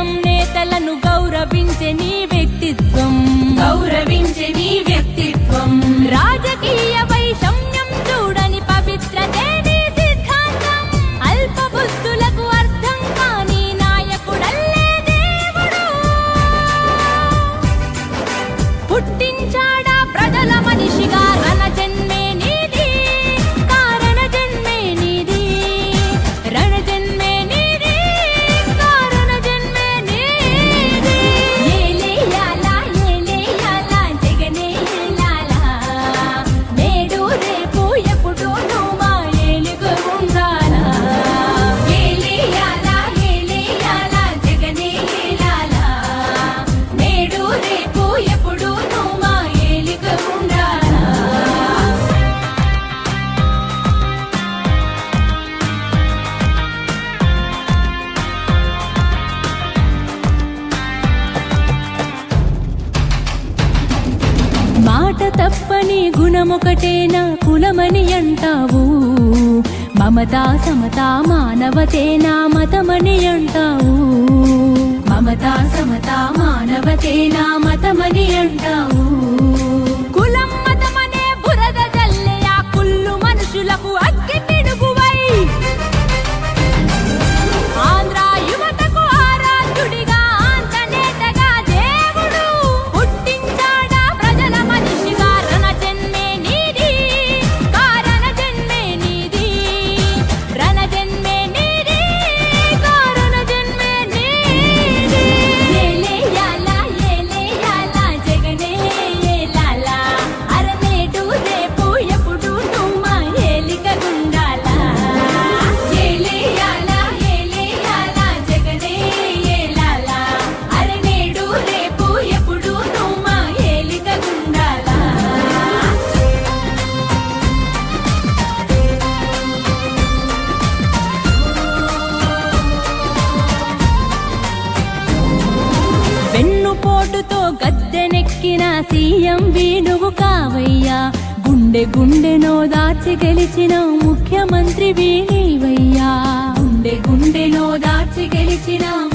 జనం నేతలను గౌరవించే నీ వ్యక్తిత్వం. గౌరవించే నీ వ్యక్తిత్వం. రాజకీయ వైషమ్యం చూడని పవిత్రతే నీ సిద్ధాంతం. అల్ప బుద్ధులకు అర్థం కాని నాయకుడల్లే దేవుడు. పుట్టించాడా ప్రజల మనిషిగా తప్పని తప్పని గుణమొకటేనా కులమని అంటావు. మమతా సమతా మానవతేనా మతమని అంటావు. మమతా సమతా మానవతేనా మతమని అంటావు. నువ్వు కావయ్యా. గుండె గుండెనో దాచి గెలిచిన ముఖ్యమంత్రి నీవయ్యా. గుండె గుండెనో దాచి గెలిచిన